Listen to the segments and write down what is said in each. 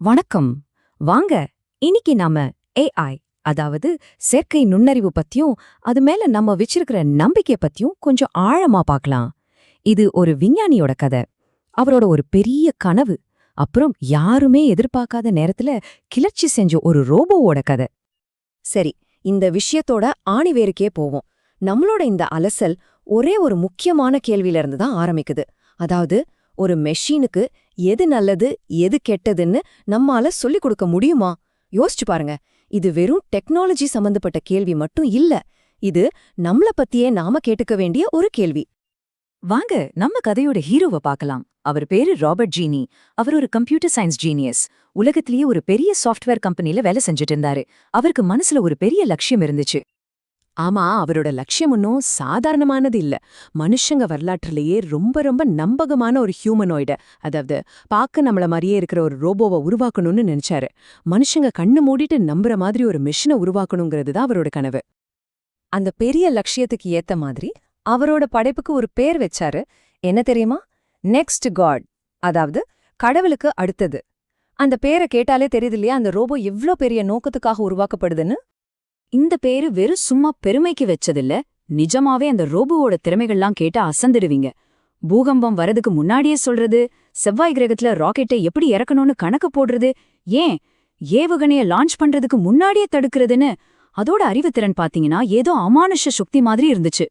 வணக்கம். வாங்க இன்னைக்கு நாம ஏஐ அதாவது செயற்கை நுண்ணறிவு பத்தியும் அது மேல நம்ம வச்சிருக்கிற நம்பிக்கை பத்தியும் கொஞ்சம் ஆழமா பார்க்கலாம். இது ஒரு விஞ்ஞானியோட கதை. அவரோட ஒரு பெரிய கனவு. அப்புறம் யாருமே எதிர்பார்க்காத நேரத்துல கிளர்ச்சி செஞ்ச ஒரு ரோபோவோட கதை. சரி இந்த விஷயத்தோட ஆணிவேருக்கே போவோம். நம்மளோட இந்த அலசல் ஒரே ஒரு முக்கியமான கேள்வியில இருந்து தான் ஆரம்பிக்குது. அதாவது ஒரு மெஷினுக்கு எது நல்லது எது கெட்டதுன்னு நம்மால சொல்லிக் கொடுக்க முடியுமா? யோசிச்சு பாருங்க. இது வெறும் டெக்னாலஜி சம்பந்தப்பட்ட கேள்வி மட்டும் இல்ல. இது நம்மள பத்தியே நாம கேட்டுக்க வேண்டிய ஒரு கேள்வி. வாங்க நம்ம கதையோட ஹீரோவை பார்க்கலாம். அவர் பேரு ராபர்ட் ஜீனி அவர் ஒரு கம்ப்யூட்டர் சயின்ஸ் ஜீனியஸ் உலகத்திலேயே ஒரு பெரிய சாஃப்ட்வேர் கம்பெனில வேலை செஞ்சுட்டு இருந்தாரு. அவருக்கு மனசுல ஒரு பெரிய லட்சியம் இருந்துச்சு. ஆமா அவரோட லட்சியம் ஒன்றும் சாதாரணமானது இல்ல. மனுஷங்க வரலாற்றிலேயே ரொம்ப ரொம்ப நம்பகமான ஒரு ஹியூமனோய்டு. அதாவது பார்க்க நம்மள மாதிரியே இருக்கிற ஒரு ரோபோவை உருவாக்கணும்னு நினைச்சாரு. மனுஷங்க கண்ணு மூடிட்டு நம்புற மாதிரி ஒரு மிஷினை உருவாக்கணுங்கிறது தான் அவரோட கனவு. அந்த பெரிய லட்சியத்துக்கு ஏத்த மாதிரி அவரோட படைப்புக்கு ஒரு பேர் வச்சாரு. என்ன தெரியுமா? நெக்ஸ்ட் காட் அதாவது கடவுளுக்கு அடுத்தது. அந்த பேரை கேட்டாலே தெரியுது இல்லையா? அந்த ரோபோ எவ்ளோ பெரிய நோக்கத்துக்காக உருவாக்கப்படுதுன்னு? இந்த பேரு வெறும் சும்மா பெருமைக்கு வச்சதில்ல. நிஜமாவே அந்த ரோபோவோட திறமைகள்லாம் கேட்டா அசந்துடுவீங்க. பூகம்பம் வரதுக்கு முன்னாடியே சொல்றது செவ்வாய் கிரகத்துல ராக்கெட்டை எப்படி இறக்கணும்னு கணக்கு போடுறது ஏன்? ஏவுகணைய லான்ச் பண்றதுக்கு முன்னாடியே தடுக்கிறதுன்னு அதோட அறிவுத்திறன் பாத்தீங்கன்னா ஏதோ அமானுஷ சக்தி மாதிரி இருந்துச்சு.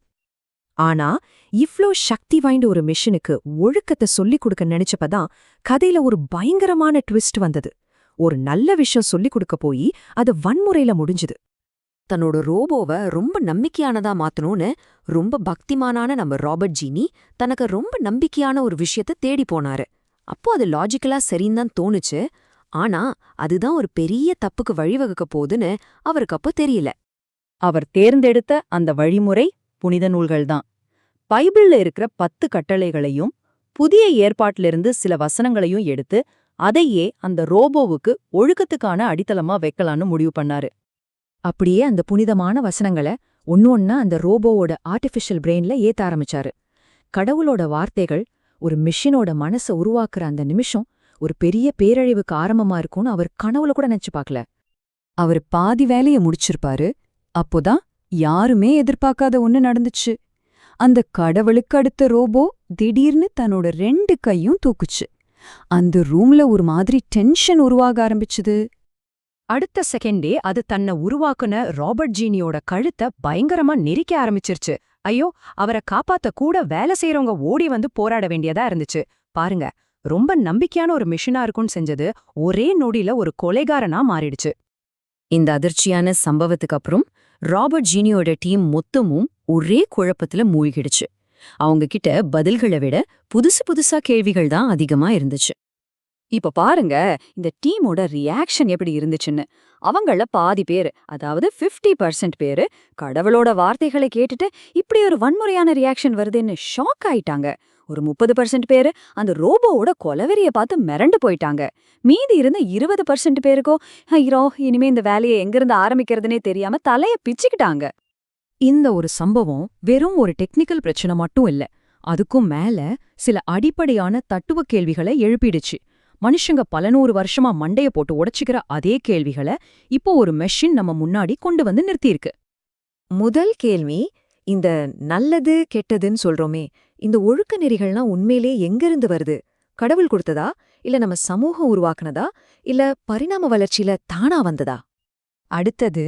ஆனா இவ்ளோ சக்தி வாய்ந்த ஒரு மிஷினுக்கு ஒழுக்கத்தை சொல்லிக் கொடுக்க நினைச்சப்பதான் கதையில ஒரு பயங்கரமான ட்விஸ்ட் வந்தது. ஒரு நல்ல விஷயம் சொல்லிக் கொடுக்க போய் அது வன்முறையில முடிஞ்சுது. தன்னோட ரோபோவை ரொம்ப நம்பிக்கையானதா மாத்தணும்னு ரொம்ப பக்திமானான நம்ம ராபர்ட் ஜீனி தனக்கு ரொம்ப நம்பிக்கையான ஒரு விஷயத்த தேடி போனாரு. அப்போ அது லாஜிக்கலா சரின்னு தான் தோணுச்சு. ஆனா அதுதான் ஒரு பெரிய தப்புக்கு வழிவகுக்க போகுதுன்னு அவருக்கு அப்போ தெரியல. அவர் தேர்ந்தெடுத்த அந்த வழிமுறை புனித நூல்கள்தான். பைபிள்ல இருக்கிற பத்து கட்டளைகளையும் புதிய ஏற்பாட்டிலிருந்து சில வசனங்களையும் எடுத்து அதையே அந்த ரோபோவுக்கு ஒழுக்கத்துக்கான அடித்தளமா வைக்கலான்னு முடிவு பண்ணாரு. அப்படியே அந்த புனிதமான வசனங்களை ஒன்னு ஒன்னா அந்த ரோபோவோட ஆர்டிஃபிஷியல் பிரெயின்ல ஏத்த ஆரம்பிச்சாரு. கடவுளோட வார்த்தைகள் ஒரு மிஷினோட மனச உருவாக்குற அந்த நிமிஷம் ஒரு பெரிய பேரழிவுக்கு ஆரம்பமா இருக்கும்னு அவர் கனவுல கூட நினைச்சு பார்க்கல. அவர் பாதி வேலைய முடிச்சிருப்பாரு. அப்போதான் யாருமே எதிர்பார்க்காத ஒன்னு நடந்துச்சு. அந்த கடவுளுக்கு அடுத்த ரோபோ திடீர்னு தன்னோட ரெண்டு கையும் தூக்குச்சு. அந்த ரூம்ல ஒரு மாதிரி டென்ஷன் உருவாக ஆரம்பிச்சுது. அடுத்த செகண்டே அது தன்னை உருவாக்குன ராபர்ட் ஜீனியோட கழுத்த பயங்கரமா நெரிக்க ஆரம்பிச்சிருச்சு. ஐயோ அவரை காப்பாத்த கூட வேலை செய்யறவங்க ஓடி வந்து போராட வேண்டியதா இருந்துச்சு. பாருங்க ரொம்ப நம்பிக்கையான ஒரு மிஷினா இருக்கும்னு செஞ்சது ஒரே நொடியில ஒரு கொலைகாரனா மாறிடுச்சு. இந்த அதிர்ச்சியான சம்பவத்துக்கு அப்புறம் ராபர்ட் ஜீனியோட டீம் மொத்தமும் ஒரே குழப்பத்துல மூழ்கிடுச்சு. அவங்க கிட்ட பதில்களை விட புதுசு புதுசா கேள்விகள் தான் அதிகமா இருந்துச்சு. இப்ப பாருங்க இந்த டீமோட ரியாக்ஷன் எப்படி இருந்துச்சுன்னு. அவங்கள பாதி பேரு அதாவது 50% பர்சன்ட் பேரு கடவுளோட வார்த்தைகளை கேட்டுட்டு இப்படி ஒரு வன்முறையான ரியாக்ஷன் வருதுன்னு ஷாக் ஆயிட்டாங்க. ஒரு முப்பது பர்சன்ட் பேரு அந்த ரோபோவோட கொலவெறிய பார்த்து மிரண்டு போயிட்டாங்க. மீதி இருந்த இருபது பர்சன்ட் பேருக்கோ ஐயோ இனிமே இந்த வேலையை எங்கிருந்து ஆரம்பிக்கிறதுனே தெரியாம தலைய பிச்சுக்கிட்டாங்க. இந்த ஒரு சம்பவம் வெறும் ஒரு டெக்னிக்கல் பிரச்சனை மட்டும் இல்ல அதுக்கும் மேல சில அடிப்படையான தத்துவ கேள்விகளை எழுப்பிடுச்சு. மனுஷங்க பல நூறு வருஷமா மண்டைய போட்டு உடைச்சிக்கிற அதே கேள்விகளை இப்போ ஒரு மெஷின் நம்ம முன்னாடி கொண்டு வந்து நிறுத்தியிருக்கு. முதல் கேள்வி இந்த நல்லது கெட்டதுன்னு சொல்றோமே இந்த ஒழுக்க நெறிகள்லாம் உண்மையிலே எங்கிருந்து வருது? கடவுள் கொடுத்ததா? இல்ல நம்ம சமூகம் உருவாக்குனதா? இல்ல பரிணாம வளர்ச்சியில தானா வந்ததா? அடுத்தது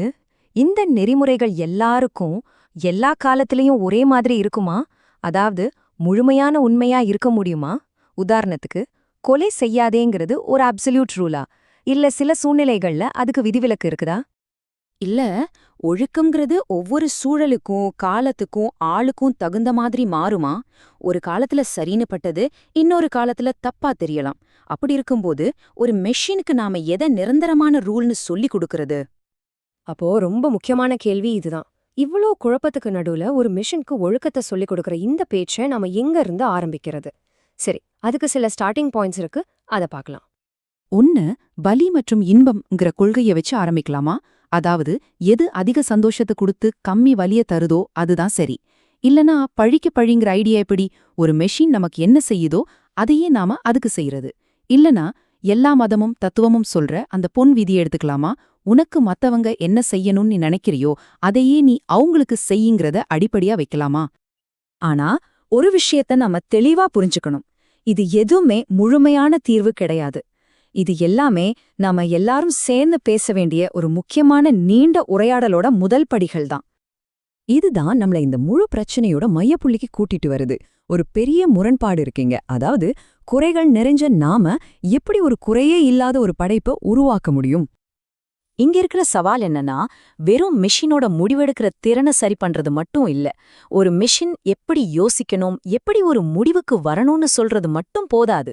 இந்த நெறிமுறைகள் எல்லாருக்கும் எல்லா காலத்திலயும் ஒரே மாதிரி இருக்குமா? அதாவது முழுமையான உண்மையா இருக்க முடியுமா? உதாரணத்துக்கு கொலை செய்யாதேங்கிறது ஒரு அப்சல்யூட் ரூலா இல்ல சில சூழ்நிலைகள்ல அதுக்கு விதிவிலக்கு இருக்குதா? இல்ல ஒழுக்கம்ங்கிறது ஒவ்வொரு சூழலுக்கும் காலத்துக்கும் ஆளுக்கும் தகுந்த மாதிரி மாறுமா? ஒரு காலத்துல சரின்னு பட்டது இன்னொரு காலத்துல தப்பா தெரியலாம். அப்படி இருக்கும்போது ஒரு மெஷினுக்கு நாம எதை நிரந்தரமான ரூல்னு சொல்லி கொடுக்கறது? அப்போ ரொம்ப முக்கியமான கேள்வி இதுதான். இவ்ளோ குழப்பத்துக்கு நடுவுல ஒரு மிஷினுக்கு ஒழுக்கத்தை சொல்லிக் கொடுக்கற இந்த பேச்சை நாம எங்க இருந்து ஆரம்பிக்கிறது? சரி அதுக்கு சில ஸ்டார்டிங் பாயிண்ட்ஸ் இருக்கு அத பார்க்கலாம். ஒன்னு பலி மற்றும் இன்பம்ங்கிற கொள்கைய வச்சு ஆரம்பிக்கலாமா? அதாவது எது அதிக சந்தோஷத்தை கொடுத்து கம்மி வலிய தருதோ அதுதான் சரி. இல்லனா பழிக்கு பழிங்கிற ஐடியா எப்படி? ஒரு மெஷின் நமக்கு என்ன செய்யுதோ அதையே நாம அதுக்கு செய்யறது இல்லனா எல்லா மதமும் தத்துவமும் சொல்ற அந்த பொன் விதியை எடுத்துக்கலாமா? உனக்கு மத்தவங்க என்ன செய்யணும்னு நீ நினைக்கிறியோ அதையே நீ அவங்களுக்கு செய்யுங்கிறத அடிப்படையா வைக்கலாமா? ஆனா ஒரு விஷயத்த நாம தெளிவா புரிஞ்சுக்கணும். இது எதுவுமே முழுமையான தீர்வு கிடையாது. இது எல்லாமே நாம எல்லாரும் சேர்ந்து பேச வேண்டிய ஒரு முக்கியமான நீண்ட உரையாடலோட முதல் படிகள் தான். இதுதான் நம்மள இந்த முழு பிரச்சனையோட மையப்புள்ளிக்கு கூட்டிட்டு வருது. ஒரு பெரிய முரண்பாடு இருக்கீங்க. அதாவது குறைகள் நிறைஞ்ச நாம எப்படி ஒரு குறையே இல்லாத ஒரு படைப்பை உருவாக்க முடியும்? இங்க இருக்கிற சவால் என்னன்னா வெறும் மிஷினோட முடிவெடுக்கிற திறனை சரி பண்றது மட்டும் இல்ல. ஒரு மிஷின் எப்படி யோசிக்கணும் எப்படி ஒரு முடிவுக்கு வரணும்னு சொல்றது மட்டும் போதாது.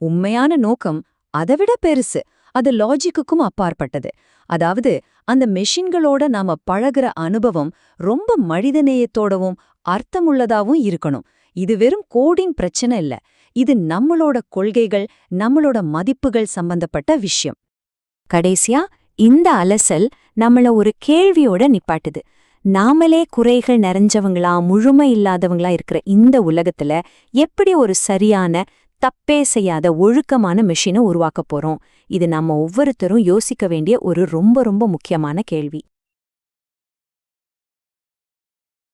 உண்மையான நோக்கம் அதைவிட பெருசு. அது லாஜிக்குக்கும் அப்பாற்பட்டது. அதாவது அந்த மெஷின்களோட நாம பழகுற அனுபவம் ரொம்ப மனிதநேயத்தோடவும் அர்த்தமுள்ளதாவும் இருக்கணும். இது வெறும் கோடிங் பிரச்சனை இல்ல. இது நம்மளோட கொள்கைகள் நம்மளோட மதிப்புகள் சம்பந்தப்பட்ட விஷயம். கடைசியா இந்த அலசல் நம்மள ஒரு கேள்வியோட நிப்பாட்டுது. நாமளே குறைகள் நிறைஞ்சவங்களா முழுமை இல்லாதவங்களா இருக்கிற இந்த உலகத்துல எப்படி ஒரு சரியான தப்பே செய்யாத ஒழுக்கமான மெஷினை உருவாக்க போறோம்? இது நம்ம ஒவ்வொருத்தரும் யோசிக்க வேண்டிய ஒரு ரொம்ப ரொம்ப முக்கியமான கேள்வி.